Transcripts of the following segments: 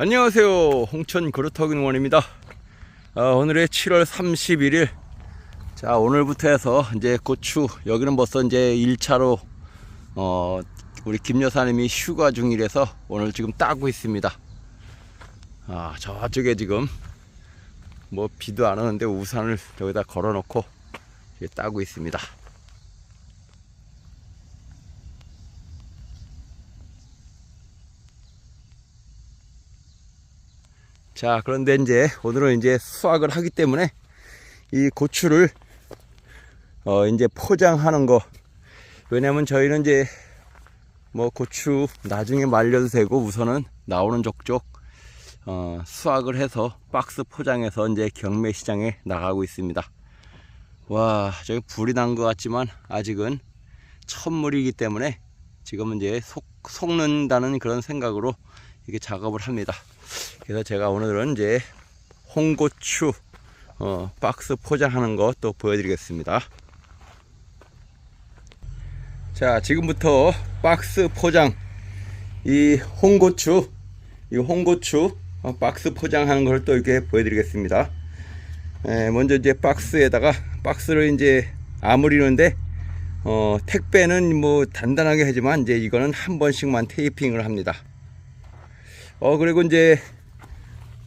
안녕하세요. 홍천 그루터기 농원입니다. 아, 오늘의 7월 31일. 자, 오늘부터 해서 이제 고추, 여기는 벌써 이제 1차로, 어, 우리 김 여사님이 휴가 중이라서 오늘 지금 따고 있습니다. 아, 저쪽에 지금 뭐 비도 안 오는데 우산을 여기다 걸어 놓고 따고 있습니다. 자, 그런데 이제 오늘은 이제 수확을 하기 때문에 이 고추를 어 이제 포장하는 거 왜냐면 저희는 이제 뭐 고추 나중에 말려도 되고 우선은 나오는 족족 어 수확을 해서 박스 포장해서 이제 경매 시장에 나가고 있습니다. 와, 저기 불이 난 것 같지만 아직은 첫물이기 때문에 지금은 이제 속, 속는다는 그런 생각으로 이렇게 작업을 합니다. 그래서 제가 오늘은 이제 홍고추 어, 박스 포장하는 거또 보여드리겠습니다. 자, 지금부터 박스 포장 이 홍고추 이 홍고추 어, 박스 포장하는 걸 또 이렇게 보여드리겠습니다. 에, 먼저 이제 박스에다가 박스를 이제 아무리는데 어, 택배는 뭐 단단하게 하지만 이제 이거는 한 번씩만 테이핑을 합니다. 어 그리고 이제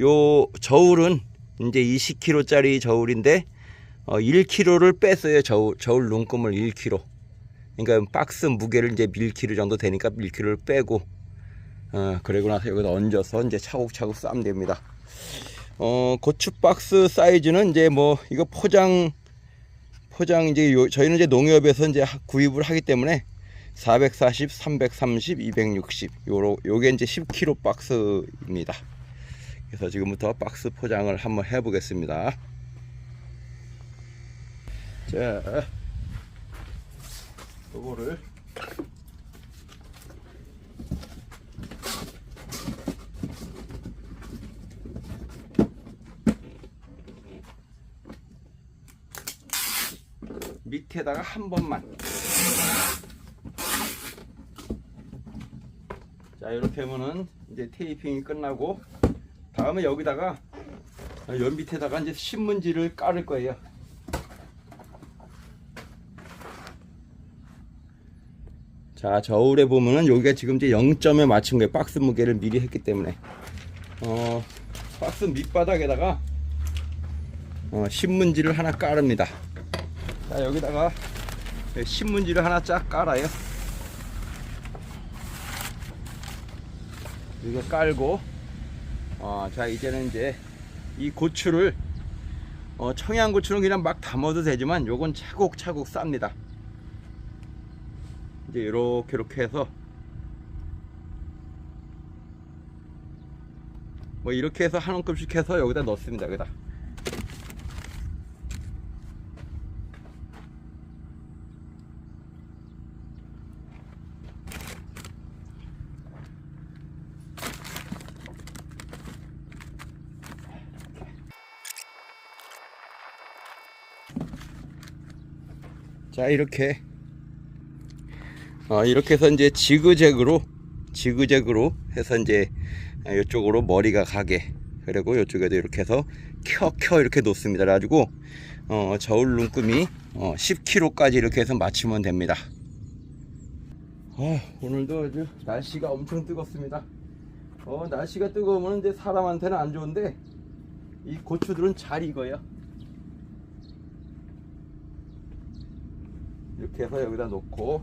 요 저울은 이제 20kg짜리 저울인데 어 1kg를 뺐어요 저울 저울 눈금을 1kg 그러니까 박스 무게를 이제 1kg 정도 되니까 1kg를 빼고 어 그리고 나서 여기다 얹어서 이제 차곡차곡 싸면 됩니다. 어 고추 박스 사이즈는 이제 뭐 이거 포장 포장 이제 요, 저희는 이제 농협에서 이제 구입을 하기 때문에 440, 330, 260 요로 요게 이제 10kg 박스입니다. 그래서 지금부터 박스 포장을 한번 해 보겠습니다. 자. 요거를 밑에다가 한 번만 자 이렇게 하면은 이제 테이핑이 끝나고 다음에 여기다가 연 밑에다가 이제 신문지를 깔을 거예요. 자 저울에 보면은 여기가 지금 이제 0점에 맞춘 거예요. 박스 무게를 미리 했기 때문에. 어 박스 밑바닥에다가 어, 신문지를 하나 깔습니다. 자 여기다가 신문지를 하나 쫙 깔아요 이거 깔고 어, 자 이제는 이제 이 고추를 어, 청양고추는 그냥 막 담아도 되지만 요건 차곡차곡 쌉니다. 이제 이렇게 이렇게 해서 뭐 이렇게 해서 한 움큼씩 해서 여기다 넣습니다 여기다 자 이렇게. 어, 이렇게 해서 이제 지그재그로 지그재그로 해서 이제 이쪽으로 머리가 가게. 그리고 이쪽에도 이렇게 해서 켜켜 이렇게 놓습니다. 그래가지고 어, 저울 눈금이 어, 10kg까지 이렇게 해서 맞추면 됩니다. 어, 오늘도 아주 날씨가 엄청 뜨겁습니다. 어, 날씨가 뜨거우면 이제 사람한테는 안 좋은데 이 고추들은 잘 익어요 이렇게 해서 여기다 놓고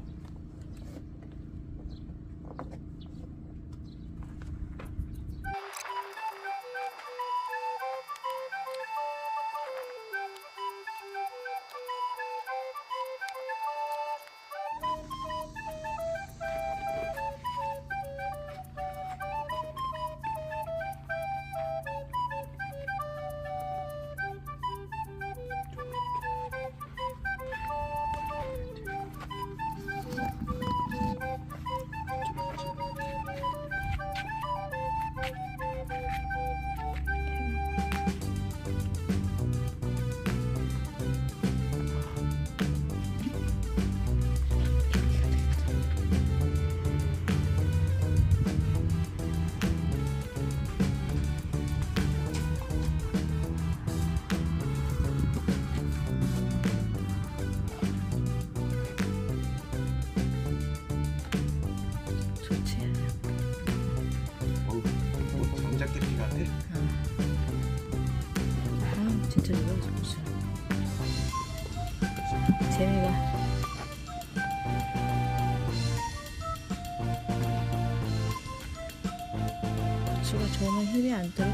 힘이 안 들어.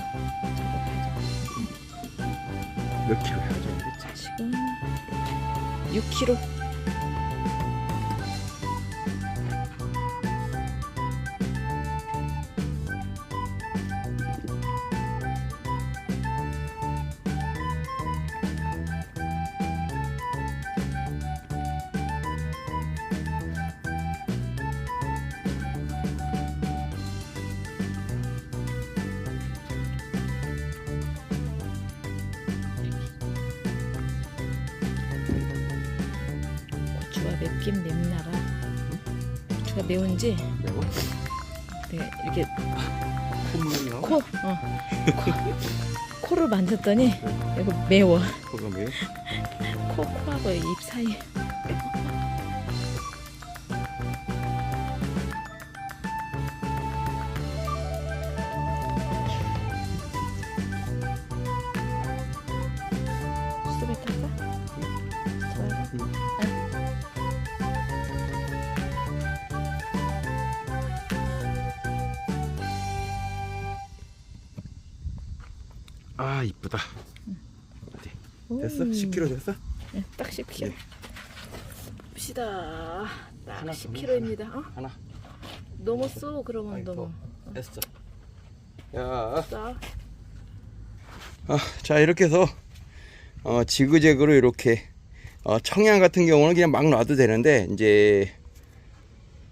몇 킬로 해야죠? 자, 지금 6kg. 고추 가 맵긴 맵나봐. 고추가 매운지 매워? 네, 이렇게 콧물이요? 코, 어, 코, 코를 만졌더니 이거 매워. 코가 매워? 코, 코하고 입 사이. 아 이쁘다 됐어? 음. 10kg 됐어? 네, 딱 10kg. 네. 봅시다. 딱 하나 더 10kg입니다. 어? 하나 너무 쏘 그러면 아니, 너무 됐어 야, 싸. 아, 자 이렇게 해서 어, 지그재그로 이렇게 어, 청양 같은 경우는 그냥 막 놔도 되는데 이제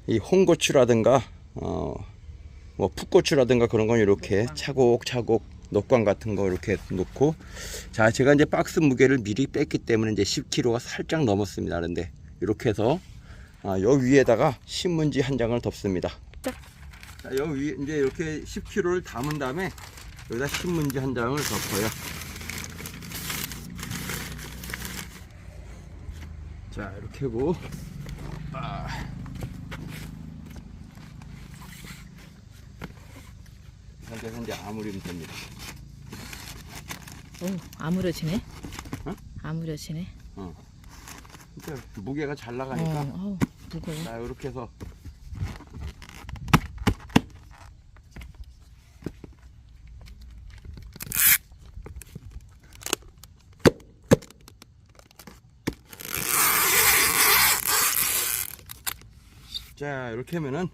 이 홍고추라든가 어, 뭐 풋고추라든가 그런 건 이렇게 차곡차곡 녹광 같은 거 이렇게 놓고. 자 제가 이제 박스 무게를 미리 뺐기 때문에 이제 10kg가 살짝 넘었습니다. 그런데 이렇게 해서 아, 여 위에다가 신문지 한 장을 덮습니다. 짝. 자, 여기 위에 이제 이렇게 10kg를 담은 다음에 여기다 신문지 한 장을 덮어요. 자 이렇게 하고. 아. 현재 이제 아무리면 됩니다 오, 아무려지네. 어? 아무려지네. 진짜 무게가 잘 어, 나가니까 어우, 무거워. 자 이렇게 해서 자 이렇게 하면은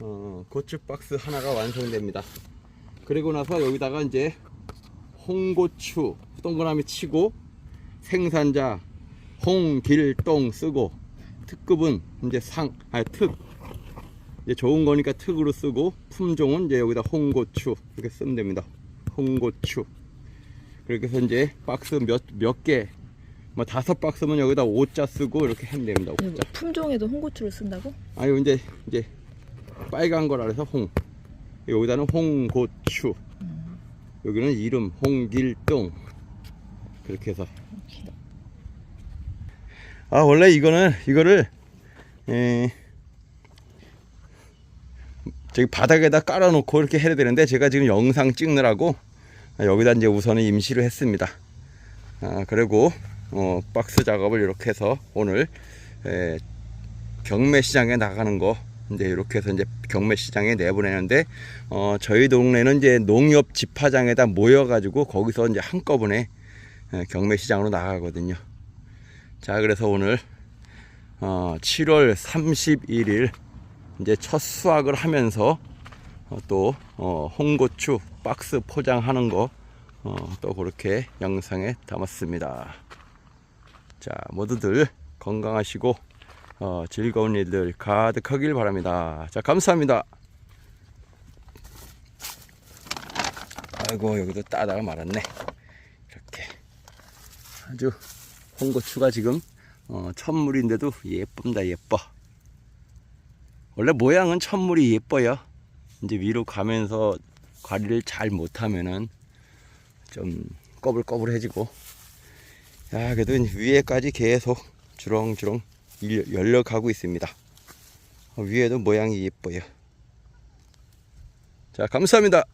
어, 고추 박스 하나가 완성됩니다 그리고 나서 여기다가 이제 홍고추 동그라미 치고 생산자 홍길동 쓰고 특급은 이제 상, 아, 특. 이제 좋은 거니까 특으로 쓰고 품종은 이제 여기다 홍고추 이렇게 쓰면 됩니다. 홍고추. 그렇게 해서 이제 박스 몇, 몇 개, 뭐 다섯 박스면 여기다 오자 쓰고 이렇게 하면 됩니다. 이거 오자. 품종에도 홍고추를 쓴다고? 아유, 이제, 이제 빨간 거라 해서 홍. 여기다는 홍고추. 여기는 이름 홍길동. 그렇게 해서. 아 원래 이거는 이거를 에, 저기 바닥에다 깔아놓고 이렇게 해야 되는데 제가 지금 영상 찍느라고 여기다 이제 우선은 임시로 했습니다. 아 그리고 어, 박스 작업을 이렇게 해서 오늘 에, 경매 시장에 나가는 거 이제 이렇게 해서 이제 경매 시장에 내보내는데 어, 저희 동네는 이제 농협 집화장에다 모여가지고 거기서 이제 한꺼번에 에, 경매 시장으로 나가거든요. 자, 그래서 오늘 어, 7월 31일 이제 첫 수확을 하면서 어, 또 어, 홍고추 박스 포장하는 거 어, 또 그렇게 영상에 담았습니다. 자, 모두들 건강하시고 어, 즐거운 일들 가득하길 바랍니다. 자, 감사합니다. 아이고 여기도 따다가 말았네. 이렇게 아주 홍고추가 지금 어, 천물인데도 예쁩니다 예뻐 원래 모양은 천물이 예뻐요 이제 위로 가면서 관리를 잘 못하면은 좀 꺼불꺼불해지고 야 그래도 위에까지 계속 주렁주렁 일- 열려가고 있습니다. 어, 위에도 모양이 예뻐요. 자 감사합니다